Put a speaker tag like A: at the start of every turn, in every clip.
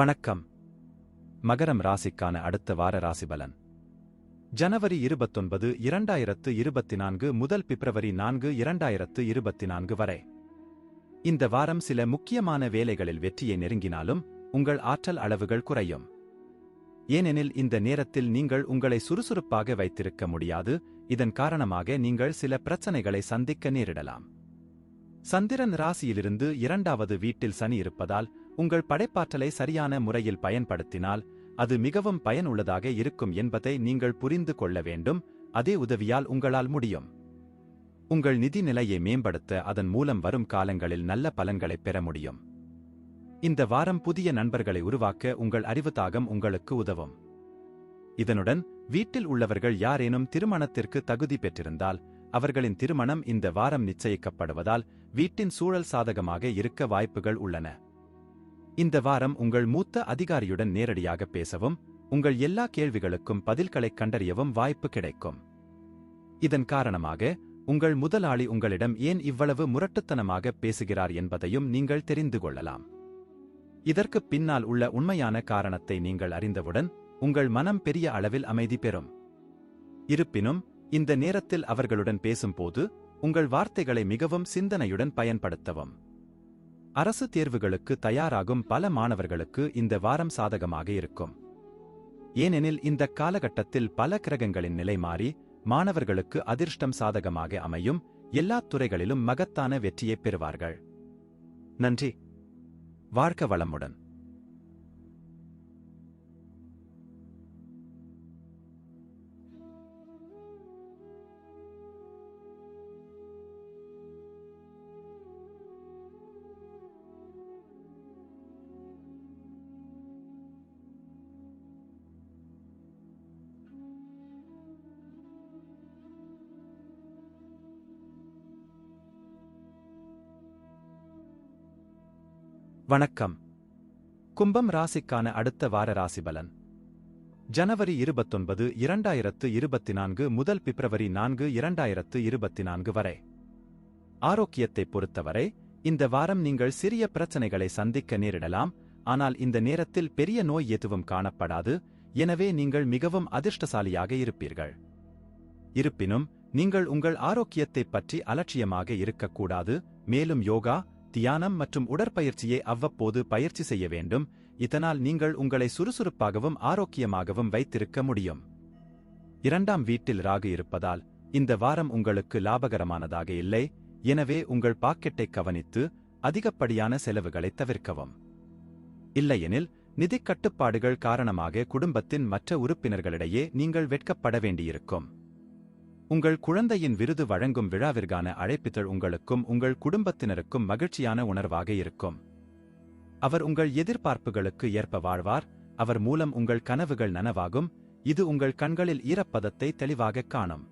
A: வணக்கம் மகரம் ராசிக்கான அடுத்த வார ராசிபலன் ஜனவரி இருபத்தொன்பது இரண்டாயிரத்து இருபத்தி நான்கு முதல் பிப்ரவரி நான்கு இரண்டாயிரத்து இருபத்தி நான்கு வரை இந்த வாரம் சில முக்கியமான வேலைகளில் வெற்றியை நெருங்கினாலும் உங்கள் ஆற்றல் அளவுகள் குறையும் ஏனெனில் இந்த நேரத்தில் நீங்கள் உங்களை சுறுசுறுப்பாக வைத்திருக்க முடியாது இதன் காரணமாக நீங்கள் சில பிரச்சனைகளை சந்திக்க நேரிடலாம் சந்திரன் ராசியிலிருந்து இரண்டாவது வீட்டில் சனி இருப்பதால் உங்கள் படைப்பாற்றலை சரியான முறையில் பயன்படுத்தினால் அது மிகவும் பயனுள்ளதாக இருக்கும் என்பதை நீங்கள் புரிந்து கொள்ள வேண்டும் அதே உதவியால் உங்களால் முடியும் உங்கள் நிதி நிலையை மேம்படுத்த அதன் மூலம் வரும் காலங்களில் நல்ல பலன்களை பெற முடியும் இந்த வாரம் புதிய நண்பர்களை உருவாக்க உங்கள் அறிவுத்தாகம் உங்களுக்கு உதவும் இதனுடன் வீட்டில் உள்ளவர்கள் யாரேனும் திருமணத்திற்கு தகுதி பெற்றிருந்தால் அவர்களின் திருமணம் இந்த வாரம் நிச்சயிக்கப்படுவதால் வீட்டின் சூழல் சாதகமாக இருக்க வாய்ப்புகள் உள்ளன இந்த வாரம் உங்கள் மூத்த அதிகாரியுடன் நேரடியாக பேசவும் உங்கள் எல்லா கேள்விகளுக்கும் பதில்களை கண்டறியவும் வாய்ப்பு கிடைக்கும் இதன் காரணமாக உங்கள் முதலாளி உங்களிடம் ஏன் இவ்வளவு முரட்டுத்தனமாக பேசுகிறார் என்பதையும் நீங்கள் தெரிந்து கொள்ளலாம் இதற்கு பின்னால் உள்ள உண்மையான காரணத்தை நீங்கள் அறிந்தவுடன் உங்கள் மனம் பெரிய அளவில் அமைதி பெறும் இருப்பினும் இந்த நேரத்தில் அவர்களுடன் பேசும்போது உங்கள் வார்த்தைகளை மிகவும் சிந்தனையுடன் பயன்படுத்தவும் அரசு தேர்வுகளுக்கு தயாராகும் பல மாணவர்களுக்கு இந்த வாரம் சாதகமாக இருக்கும் ஏனெனில் இந்த காலகட்டத்தில் பல கிரகங்களின் நிலை மாறி மாணவர்களுக்கு அதிர்ஷ்டம் சாதகமாக அமையும் எல்லா துறைகளிலும் மகத்தான வெற்றியை பெறுவார்கள் நன்றி வாழ்க்க வளமுடன்
B: வணக்கம் கும்பம் ராசிக்கான அடுத்த வார ராசி பலன் ஜனவரி இருபத்தொன்பது இரண்டாயிரத்து இருபத்தி நான்கு முதல் பிப்ரவரி நான்கு இரண்டாயிரத்து இருபத்தி நான்கு வரை ஆரோக்கியத்தை பொறுத்தவரை இந்த வாரம் நீங்கள் சிறிய பிரச்சனைகளை சந்திக்க நேரிடலாம் ஆனால் இந்த நேரத்தில் பெரிய நோய் எதுவும் காணப்படாது எனவே நீங்கள் மிகவும் அதிர்ஷ்டசாலியாக இருப்பீர்கள் இருப்பினும் நீங்கள் உங்கள் ஆரோக்கியத்தை பற்றி அலட்சியமாக இருக்கக்கூடாது மேலும் யோகா தியானம் மற்றும் உடற்பயிற்சியை அவ்வப்போது பயிற்சி செய்ய வேண்டும் இதனால் நீங்கள் உங்களை சுறுசுறுப்பாகவும் ஆரோக்கியமாகவும் வைத்திருக்க முடியும் இரண்டாம் வீட்டில் ராகு இருப்பதால் இந்த வாரம் உங்களுக்கு லாபகரமானதாக இல்லை எனவே உங்கள் பாக்கெட்டை கவனித்து அதிகப்படியான செலவுகளை தவிர்க்கவும் இல்லையெனில் நிதிக் கட்டுப்பாடுகள் காரணமாக குடும்பத்தின் மற்ற உறுப்பினர்களிடையே நீங்கள் வெட்கப்பட வேண்டியிருக்கும் உங்கள் குழந்தையின் விருது வழங்கும் விழாவிற்கான அழைப்பிதழ் உங்களுக்கும் உங்கள் குடும்பத்தினருக்கும் மகிழ்ச்சியான உணர்வாக இருக்கும் அவர் உங்கள் எதிர்பார்ப்புகளுக்கு ஏற்ப வாழ்வார் அவர் மூலம் உங்கள் கனவுகள் நனவாகும் இது உங்கள் கண்களில் ஈரப்பதத்தை தெளிவாக காணும்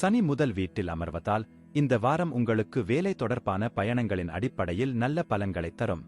B: சனி முதல் வீட்டில் அமர்வதால் இந்த வாரம் உங்களுக்கு வேலை தொடர்பான பயணங்களின் அடிப்படையில் நல்ல பலன்களை தரும்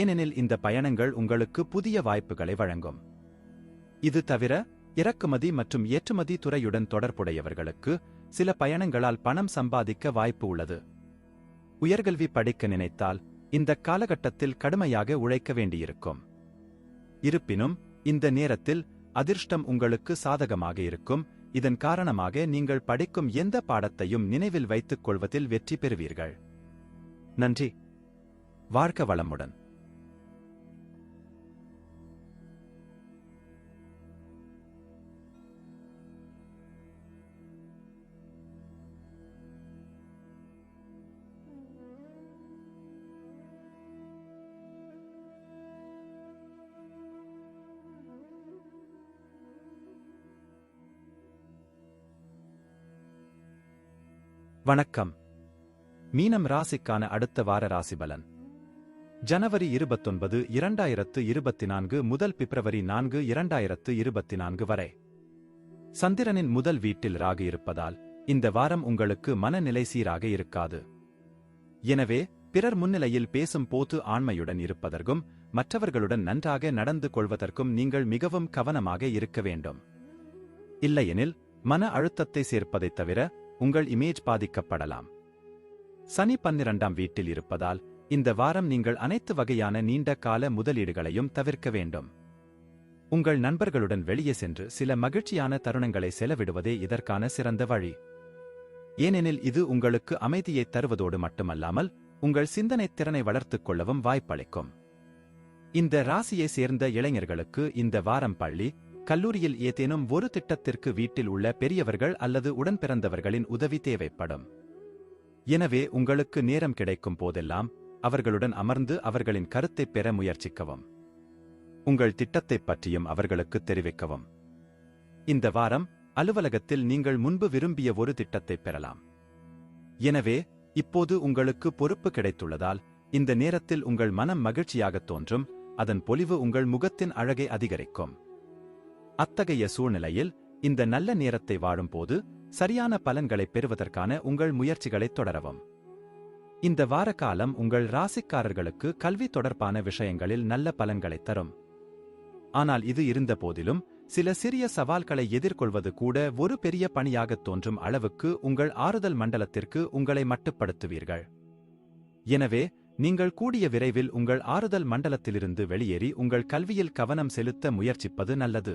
B: ஏனெனில் இந்த பயணங்கள் உங்களுக்கு புதிய வாய்ப்புகளை வழங்கும் இது தவிர இறக்குமதி மற்றும் ஏற்றுமதி துறையுடன் தொடர்புடையவர்களுக்கு சில பயணங்களால் பணம் சம்பாதிக்க வாய்ப்பு உள்ளது உயர்கல்வி படிக்க நினைத்தால் இந்த காலகட்டத்தில் கடுமையாக உழைக்க வேண்டியிருக்கும் இருப்பினும் இந்த நேரத்தில் அதிர்ஷ்டம் உங்களுக்கு சாதகமாக இருக்கும் இதன் காரணமாக நீங்கள் படிக்கும் எந்த பாடத்தையும் நினைவில் வைத்துக் கொள்வதில் வெற்றி பெறுவீர்கள் நன்றி வாழ்க்க வளமுடன்
C: வணக்கம் மீனம் ராசிக்கான அடுத்த வார ராசி பலன் ஜனவரி இருபத்தொன்பது இரண்டாயிரத்து இருபத்தி நான்கு முதல் பிப்ரவரி நான்கு இரண்டாயிரத்து இருபத்தி நான்கு வரை சந்திரனின் முதல் வீட்டில் ராகு இருப்பதால் இந்த வாரம் உங்களுக்கு மனநிலை சீராக இருக்காது எனவே பிறர் முன்னிலையில் பேசும் போது ஆண்மையுடன் இருப்பதற்கும் மற்றவர்களுடன் நன்றாக நடந்து கொள்வதற்கும் நீங்கள் மிகவும் கவனமாக இருக்க வேண்டும் இல்லையெனில் மன அழுத்தத்தை சேர்ப்பதைத் தவிர உங்கள் இமேஜ் பாதிக்கப்படலாம் சனி பன்னிரண்டாம் வீட்டில் இருப்பதால் இந்த வாரம் நீங்கள் அனைத்து வகையான நீண்ட கால முதலீடுகளையும் தவிர்க்க வேண்டும் உங்கள் நண்பர்களுடன் வெளியே சென்று சில மகிழ்ச்சியான தருணங்களை செலவிடுவதே இதற்கான சிறந்த வழி ஏனெனில் இது உங்களுக்கு அமைதியை தருவதோடு மட்டுமல்லாமல் உங்கள் சிந்தனை திறனை வளர்த்துக் கொள்ளவும் வாய்ப்பளிக்கும் இந்த ராசியை சேர்ந்த இளைஞர்களுக்கு இந்த வாரம் பள்ளி கல்லூரியில் ஏதேனும் ஒரு திட்டத்திற்கு வீட்டில் உள்ள பெரியவர்கள் அல்லது உடன்பிறந்தவர்களின் உதவி தேவைப்படும் எனவே உங்களுக்கு நேரம் கிடைக்கும் போதெல்லாம் அவர்களுடன் அமர்ந்து அவர்களின் கருத்தை பெற முயற்சிக்கவும் உங்கள் திட்டத்தைப் பற்றியும் அவர்களுக்கு தெரிவிக்கவும் இந்த வாரம் அலுவலகத்தில் நீங்கள் முன்பு விரும்பிய ஒரு திட்டத்தை பெறலாம் எனவே இப்போது உங்களுக்கு பொறுப்பு கிடைத்துள்ளதால் இந்த நேரத்தில் உங்கள் மனம் மகிழ்ச்சியாக தோன்றும் அதன் பொலிவு உங்கள் முகத்தின் அழகை அதிகரிக்கும் அத்தகைய சூழ்நிலையில் இந்த நல்ல நேரத்தை வாழும்போது சரியான பலன்களை பெறுவதற்கான உங்கள் முயற்சிகளை தொடரவும் இந்த வாரகாலம் உங்கள் ராசிக்காரர்களுக்கு கல்வி தொடர்பான விஷயங்களில் நல்ல பலன்களை தரும் ஆனால் இது இருந்த போதிலும் சில சிறிய சவால்களை எதிர்கொள்வது கூட ஒரு பெரிய பணியாக தோன்றும் அளவுக்கு உங்கள் ஆறுதல் மண்டலத்திற்கு உங்களை மட்டுப்படுத்துவீர்கள் எனவே நீங்கள் கூடிய விரைவில் உங்கள் ஆறுதல் மண்டலத்திலிருந்து வெளியேறி உங்கள் கல்வியில் கவனம் செலுத்த முயற்சிப்பது நல்லது